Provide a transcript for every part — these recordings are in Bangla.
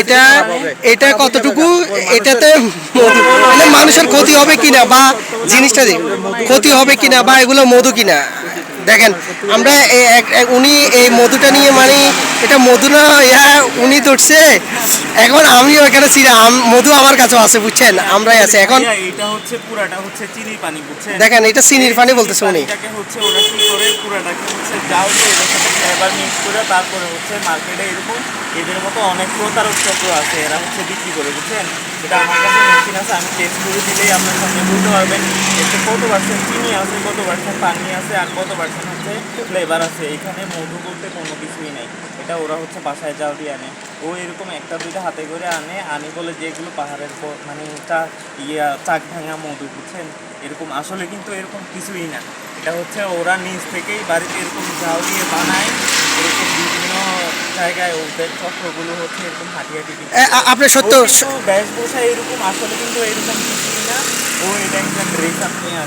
এটা এটা কতটুকু? এটাতে মধু মানে মানুষের ক্ষতি হবে কিনা বা জিনিসটা ক্ষতি হবে কিনা বা এগুলো মধু কিনা? দেখেন আমরা উনি এই মধুটা নিয়ে মানে এটা মধু না ইয়া উনি তুটছে এখন আমিও এখানে ছিলাম মধু আমার কাছেও আছে বুঝছেন? আমরাই আছে। এখন এটা হচ্ছে পুরাটা হচ্ছে চিনির পানি বুঝছেন? দেখেন এটা চিনির পানি বলতেছে উনি। এটাকে হচ্ছে ওরা কি করে? পুরাটাকে হচ্ছে জাল দিয়ে এটার সাথে ফ্লেভার মিক্স করে তারপরে হচ্ছে মার্কেটে এরকম এদের মতো অনেক প্রতারক চক্র আছে, এরা হচ্ছে বিক্রি করে, বুঝছেন? এটা আমার কাছে মেশিন আছে, আমি টেস্ট করে দিলেই আপনার সামনে বুঝতে পারবেন। এতে কত পার্সেন্ট চিনি আছে, কত পার্সেন্ট পানি আছে, আর কত পার্সেন্ট হচ্ছে ফ্লেভার আছে? এখানে মধু বলতে কোনো কিছুই নেই। এটা ওরা হচ্ছে বাসায় জাল দিয়ে আনে। ও এরকম একটা দুইটা হাতে করে আনে, আনি বলে যেগুলো পাহাড়ের মানে চা ইয়া, চাক ভাঙা মধু, বুঝছেন? এরকম, আসলে কিন্তু এরকম কিছুই না। এটা হচ্ছে ওরা নিজ থেকেই বাড়িতে এরকম জাল দিয়ে বানায় জায়গায় ওদের চক্রগুলো হচ্ছে এরকম আপনি সত্য ও কিন্তু এরকম আসলে কিন্তু এরকম কিছুই না ও এটা একটা ড্রেস আপ নিয়ে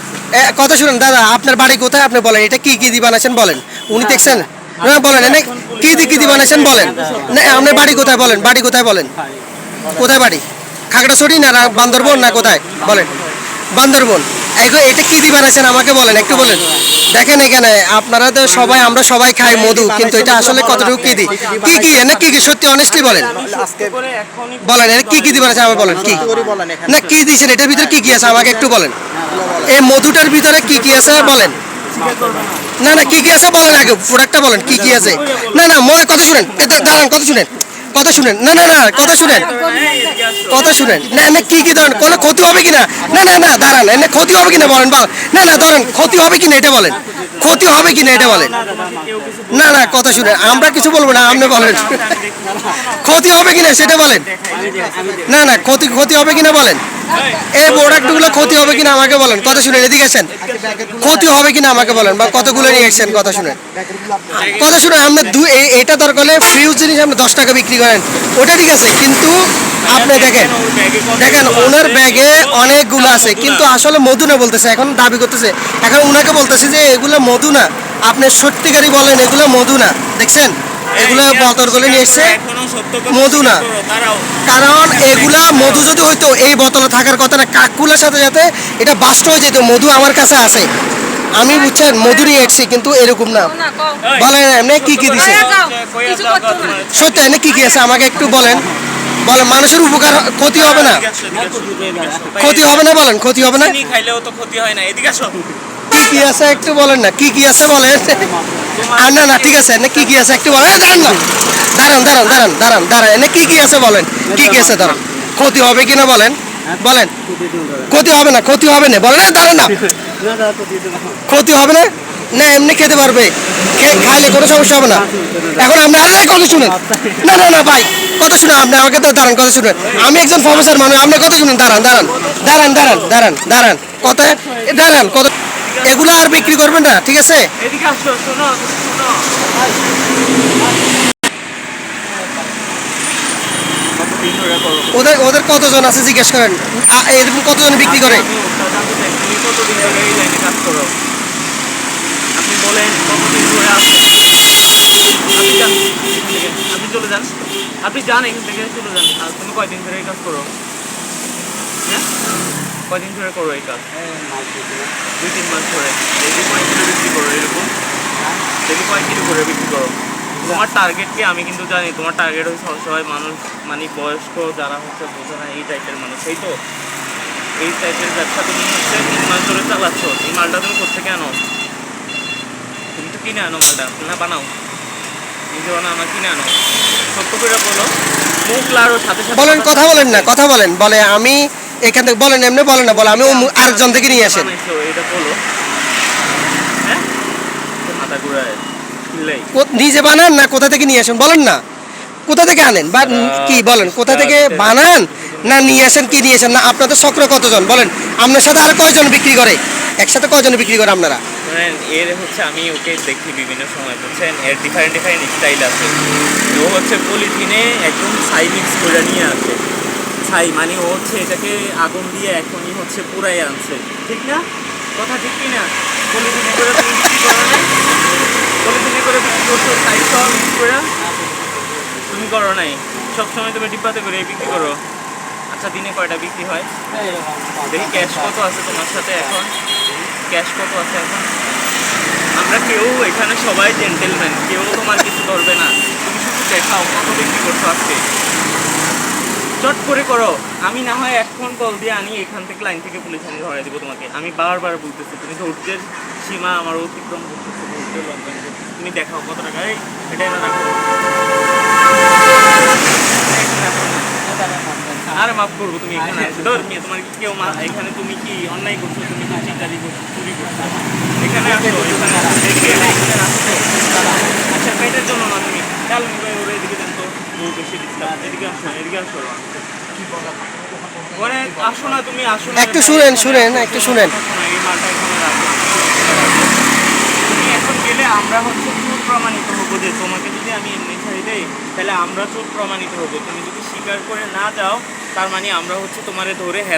কথা শুনুন দাদা আপনার বাড়ি কোথায়? আপনি বলেন এটা কি কি দিয়ে বানাচ্ছেন বলেন। উনি দেখছেন? না বলেন এনে কি দিয়ে কি দিয়ে বানাচ্ছেন বলেন। না আপনার বাড়ি কোথায় বলেন? বাড়ি কোথায় বলেন? কোথায়? বাড়ি? খাগড়াছড়ি না বান্দরবন না কোথায়? বলেন। বান্দরবন। এটা কি দিয়ে বানাচ্ছেন আমাকে বলেন, একটু বলেন। দেখেন এখানে, আপনারা তো সবাই, আমরা সবাই খাই মধু, কিন্তু এটা আসলে কতটুকু কি দি? কি কি? কি কি? সত্যি অনেস্টলি বলেন। বলেন কি কি দিয়ে বানাচ্ছেন আমাকে বলেন, কি? না, কি দিয়েছেন? এটার ভিতরে কি কি আছে? আমাকে একটু বলেন। এই মধুটার ভিতরে কি কি আছে বলেন? না না, কি কি আছে বলেন আগে প্রোডাক্টটা বলেন, কি কি আছে? না না মনে কথা শুনেন। দাঁড়ান, কথা শুনেন। কথা শুনেন। না না না, কথা শুনেন। কথা শুনেন। না না, কি কি ধরেন কোনো ক্ষতি হবে কিনা? না না না, দাঁড়ান। এনে ক্ষতি হবে কিনা বলেন বল না না, ধরেন, ক্ষতি হবে কিনা এটা বলেন। ক্ষতি হবে কিনা এটা বলেন। না না, কথা শুনেন। আমরা কিছু বলব না, আপনি বলেন। ক্ষতি হবে কিনা সেটা বলেন। না না, ক্ষতি ক্ষতি হবে কিনা বলেন। এই প্রোডাক্টগুলো ক্ষতি হবে কিনা আমাকে বলেন। কথা শুনেন, এদিকে আসেন। ক্ষতি হবে কিনা আমাকে বলেন বা কতগুলো নিয়ে এসেছেন কথা শুনেন। কথা শুনেন, আমরা দু এটা দরকার হলে ফিউজ জিনিস আপনি দশ টাকা বিক্রি করেন? ওটা ঠিক আছে কিন্তু আপনি দেখেন দেখেন ওনার ব্যাগে অনেকগুলো আছে কিন্তু আসলে মধু না বলতেছে এখন দাবি করতেছে। এখন ওনাকে বলতেছে যে এগুলো মধু না আপনি সত্যিকারই বলেন এগুলো মধু না। দেখছেন? এগুলো বোতল করে নিয়ে এসছে মধু না। কারণ এগুলা মধু যদি হইতো এই বোতলে থাকার কথা না কাকুলার সাথে সাথে এটা বাস্ট হয়ে যেত মধু আমার কাছে আছে। আমি বুঝছেন মধু নিয়ে কিন্তু এরকম না। বলেন এমনি কি কি দিছে। সত্যি এমনি কি কি আছে? আমাকে একটু বলেন। বলেন মানুষের উপকার ক্ষতি হবে না? ক্ষতি হবে না বলেন ক্ষতি হবে না? খাইলেও তো ক্ষতি হয় না এদিকে আসো। কি কি আছে একটু বলেন না কি কি আছে বলেন? আর না না ঠিক আছে না কি কি আছে একটু বলেন। দাঁড়ান না দাঁড়ান দাঁড়ান দাঁড়ান দাঁড়ান দাঁড়ান এনে কি কি আছে বলেন? কি কি আছে দাঁড়ান। ক্ষতি হবে কিনা বলেন? বলেন। ক্ষতি হবে না ক্ষতি হবে না বলেন দাঁড়ান না। ক্ষতি হবে না না এমনি খেতে পারবে খাইলে কোনো সমস্যা হবে না এখন আপনি আরে কথা শুনেন না না না ভাই কথা শুনেন আপনি আমাকে তো দাঁড়ান কথা শুনেন আমি একজন প্রফেসর মানুষ আপনি কথা শুনেন দাঁড়ান দাঁড়ান দাঁড়ান দাঁড়ান দাঁড়ান দাঁড়ান কথা দাঁড়ান কত এগুলো আর বিক্রি করবেন না ঠিক আছে ওদের ওদের কতজন আছে জিজ্ঞেস করেন এরকম কতজন বিক্রি করে এই লাইনে কাজ করো আপনি বলেন কতদিন ধরে আছেন আপনি চলে যান আপনি যান এখান থেকে চলে যান আর তুমি কয়দিন ধরে এই কাজ করো হ্যাঁ কয়দিন ধরে করো এই কাজ দুই তিন মাস ধরে ডেলি কয় কিলো বিক্রি করো এরকম ডেলি কয় কিলো করে বিক্রি করো তোমার টার্গেট কি আমি কিন্তু জানি তোমার টার্গেট হচ্ছে সবাই মানুষ মানে বয়স্ক যারা হচ্ছে বোঝে না এই টাইপের মানুষ এই তো এই টাইপের ব্যবসা তুমি হচ্ছে তিন মাস ধরে চালাচ্ছ এই মালটা তুমি করতে কেন তুমি তো কিনে আনো মালটা না বানাও? নিজে বানাও আমার কিনে আনো। সত্য করে বলো মুখ লাড়ো সাথে সাথে বলেন কথা বলেন না কথা বলেন। বলে আমি এখান থেকে বলেন এমনি বলেন না বলে আমি অমুক আরেকজন থেকে নিয়ে আসেন। এটা বলো। হ্যাঁ? মাথা ঘুরায় নিজে বানান না কোথা থেকে নিয়ে আসেন? বলেন না। কোথা থেকে আনেন? বা কি বলেন? কোথা থেকে বানান? না নিয়ে আসেন কি নিয়ে আসেন না, আপনাদের চক্র কতজন? বলেন, আপনার সাথে আর কয়জন বিক্রি করে? একসাথে কয়জন বিক্রি করে আপনারা? এর হচ্ছে, আমি ওকে দেখি বিভিন্ন সময়, বুঝছেন? এর ডিফারেন্ট ডিফারেন্ট স্টাইল আছে। ও হচ্ছে পলিথিনে একদম ছাই মিক্স করে নিয়ে আসে। ছাই মানে ও হচ্ছে এটাকে আগুন দিয়ে এখনই হচ্ছে পুরাই আনছে। ঠিক না? কথা ঠিক কি না? পলিথিনে করে তুমি বিক্রি করো না পলিথিনে করে বিক্রি করছ ছাই সব মিক্স করে? তুমি করো নাই। সবসময় তুমি ডিব্বাতে করে বিক্রি করো। আচ্ছা দিনে কয়টা বিক্রি হয়? দেখি ক্যাশ কত আছে তোমার সাথে এখন? ক্যাশ কত আছে এখন? আমরা কেউ এখানে সবাই জেন্টেলম্যান কেউ তোমার কিছু করবে না। তুমি শুধু দেখাও কত বিক্রি করছ আজকে। চট করে করো। আমি না হয় এখন কল দিয়ে আনি এখান থেকে লাইন থেকে পুলিশ আমি ধরে দিব তোমাকে। আমি বারবার বলতেছি তুমি ধৈর্যের সীমা আমার অতিক্রম করতেছো ধৈর্যের লঙ্ঘন তুমি দেখাও কত টাকা। এই এটা রাখো মাফ করব তুমি এখানে আসো ধর মেয়ে তোমার কি কেউ মা- এখানে তুমি কি অন্যায় করছ তুমি কি চিন্তারি করছ চুরি করছ? এখানে আসো এখানে আচ্ছা পেটের জন্য না তুমি। চাল মুখে ওরে এদিকে দেন তো বহু বেশি ডিস্টার্ব এদিকে আসো এদিকে আসো। ওরে আসো না তুমি আসো না। একটু শুনেন শুনেন একটু শুনেন। এই মালটা এখানে রাখো। তুমি এখন গেলে আমরা হচ্ছে চোর প্রমাণিত হব যে তোমাকে যদি আমি এমনি ছেড়ে দেই তাহলে আমরা চোর প্রমাণিত হব। তুমি যদি স্বীকার করে না যাও তার মানে আমরা হচ্ছে তোমারে ধরে হেরা